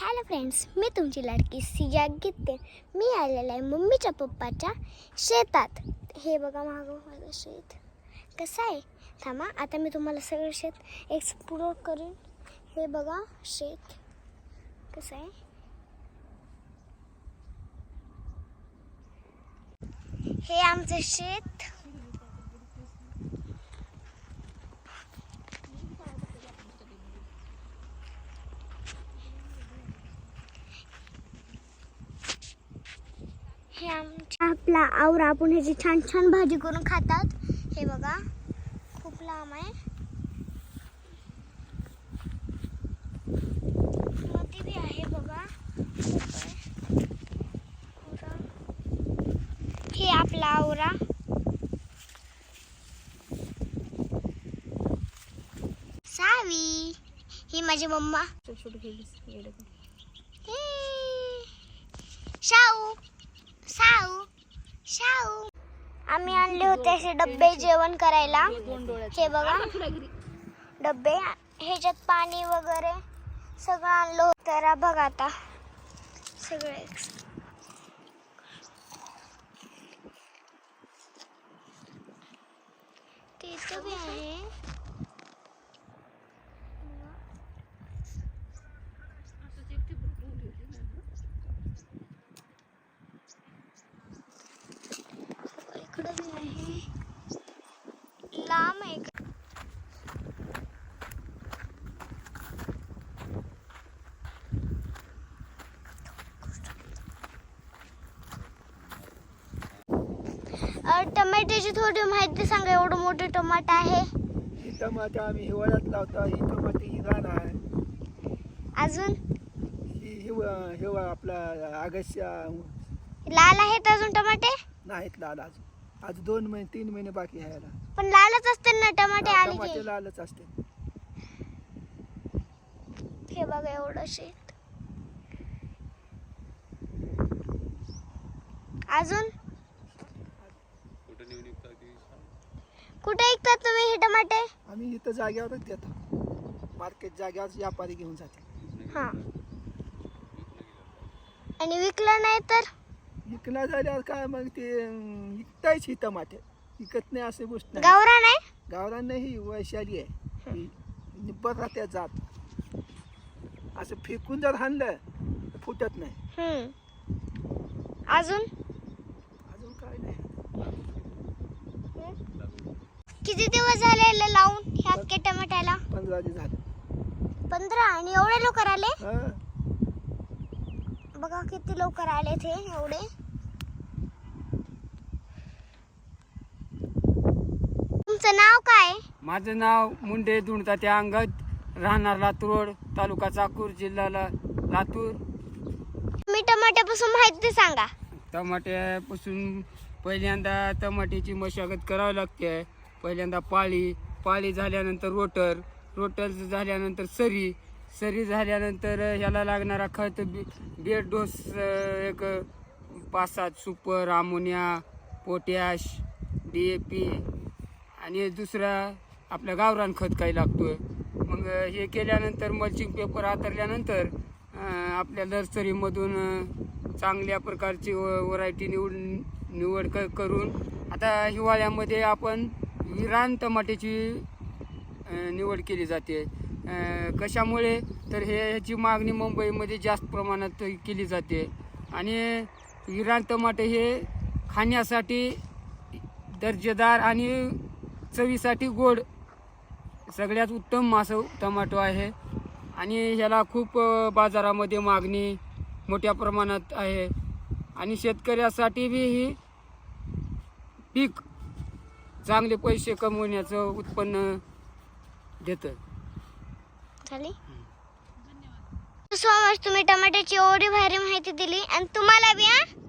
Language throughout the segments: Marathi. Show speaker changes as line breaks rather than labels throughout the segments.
हॅलो फ्रेंड्स मी तुमची लाडकी सिया गीते मी आलेलं आहे मम्मीच्या पप्पाच्या शेतात. हे बघा मागं माझं शेत. कसं आहे? थांबा आता मी तुम्हाला सगळं शेत एक्सप्लोर करेन. हे बघा शेत. कसं आहे? हे आमचं शेत. हे आमच्या आपला आवरा आपण ह्याची छान छान भाजी करून खातात. हे बघा खूप लांब आहे. मध्ये बी आहे बघा. हे आपला आवरा. सावी ही माझी मम्मा. हे. शाऊ शाऊ शाऊ आम्ही आणले होते असे डब्बे जेवण करायला. हे बघा. डब्बे ह्याच्यात पाणी वगैरे सगळं आणलं होतं. तर बघा आता. सगळे ते इथं बी आहे इकडं बी आहे लांब आहे इकडं. अ, टमाट्याची थोडी माहिती सांगा एवढं मोठं टमाट आहे.
ही टमाटे आम्ही हिवाळ्यात लावतो ही टमाटे ही रान आहे.
अजून?
ही हिवा हिवा आपला ऑगस्ट
लाल आहेत अजून टमाटे?
नाहीत लाल आज आज दोन महिने तीन महिने बाकी आहे याला
पण लालच असते ना टमाटे आले की.
टमाटे लालच असते.
हे बघा एवढं शेत. अजून? कुठे विकतात तुम्ही हे टमाटे?
आम्ही इथं जाग्यावरच देतो मार्केट जाग्यावर व्यापारी घेऊन जाते
हा. आणि विकलं नाही तर?
विकला झाल्यावर काय मग ते विकतायच ही टमाटे. विकत नाही असे गोष्ट नाही.
गावरा नाही?
गावरान नाही ही वैशाली आहे. ही. निब्बर राहत्या जात. असं फेकून जर हाणलं तर फुटत नाही.
अजून
काय नाही
किती दिवस झाले लावून ह्या टमाट्याला?
पंधरा दिवस झाले.
पंधरा? आणि एवढे लवकर आले?
हा.
बघा किती लवकर आले ते एवढे. तुमचं नाव काय?
माझं नाव मुंडे दुणता त्या अंगत राहणार लातूर तालुका चाकूर जिल्हा ला- लातूर.
मी टमाट्यापासून माहिती सांगा.
टमाट्यापासून पहिल्यांदा टमाट्याची मशागत करावी लागते. पहिल्यांदा पाळी पाळी झाल्यानंतर रोटर रोटर झाल्यानंतर सरी सरी झाल्यानंतर ह्याला लागणारा खत बी बेड डोस एक पाच सात super ammonia potash D A P आणि दुसरा आपल्या गावरान खत काही लागतोय. मग हे केल्यानंतर मल्चिंग पेपर हातरल्यानंतर आपल्या नर्सरीमधून चांगल्या प्रकारची व्हरायटी निवड निवड क करून आता हिवाळ्यामध्ये आपण इराण टमाट्याची निवड केली जाते. कशामुळे? तर हे ह्याची मागणी मुंबईमध्ये जास्त प्रमाणात केली जाते. आणि इराण टमाटे हे खाण्यासाठी दर्जेदार आणि चवीसाठी गोड सगळ्यात उत्तम मासं टमाटो आहे. आणि ह्याला खूप बाजारामध्ये मागणी मोठ्या प्रमाणात आहे. आणि शेतकऱ्यासाठी बी ही पीक चांगले पैसे कमवण्याचं उत्पन्न देतं.
झाली? सो मच तुम्ही टमाट्याची एवढी भारी माहिती दिली. आणि तुम्हाला बी हा?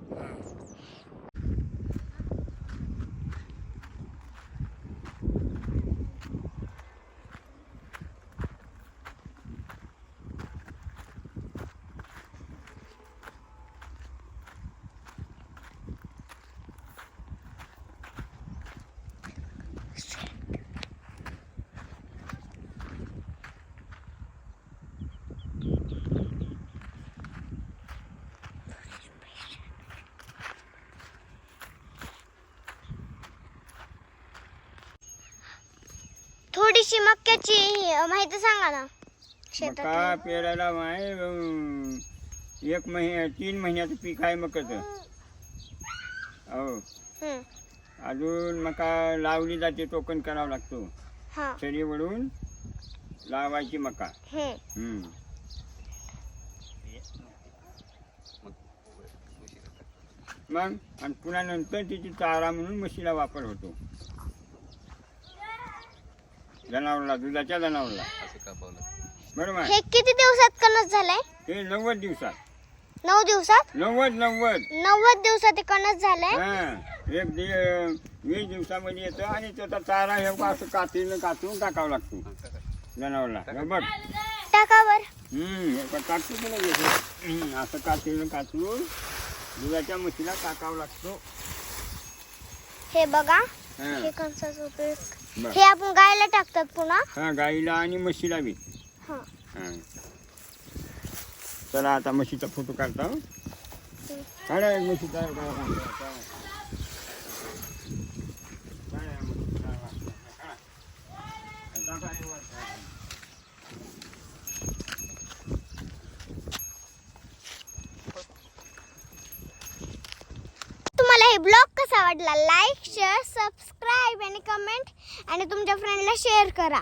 थोडीशी मक्याची माहिती सांगा ना.
मका पेरायला माय अं, एक महिन्या तीन महिन्याचं पीक आहे मकाचं हो. अजून मका लावली जाते टोकन करावा लागतो.
हा.
सरी वळून लावायची मका.
हम्म.
मग आणि पुन्हा नंतर तिची चारा म्हणून म्हशीला वापर होतो. जनावरला दुधाच्या जनावरला. बरोबर
हे किती दिवसात कणस झालंय?
हे नव्वद दिवसात.
नऊ दिवसात?
नव्वद नव्वद.
नव्वद दिवसात हे कणस झालंय?
हा. एक दि वीस दिवसामध्ये येतो आणि त्याचा चारा हे असं कातीनं कातून टाकावा लागतो. जनावरला. हे बघ.
टाकावर
हम्म हे का टाकतो की नाही हे? हम्म, असं कातीनं कातून दुधाच्या म्हशीला टाकावं लागतो.
हे बघा.
हा.
हे कणसाचा उपयोग.
बर.
हे आपण गायला टाकतात पुन्हा
हा गाईला आणि म्हशीला बी
हा
हा चला आता म्हशीचा फोटो काढता म्हशीचा काढा, काढा, काढा. काढा, म्हशीचा काढा. टाका वर, टाका.
तुम्हाला हे ब्लॉग कसा वाटला लाईक शेअर सबस्क्राईब आणि कमेंट आणि तुमच्या फ्रेंडला शेअर करा.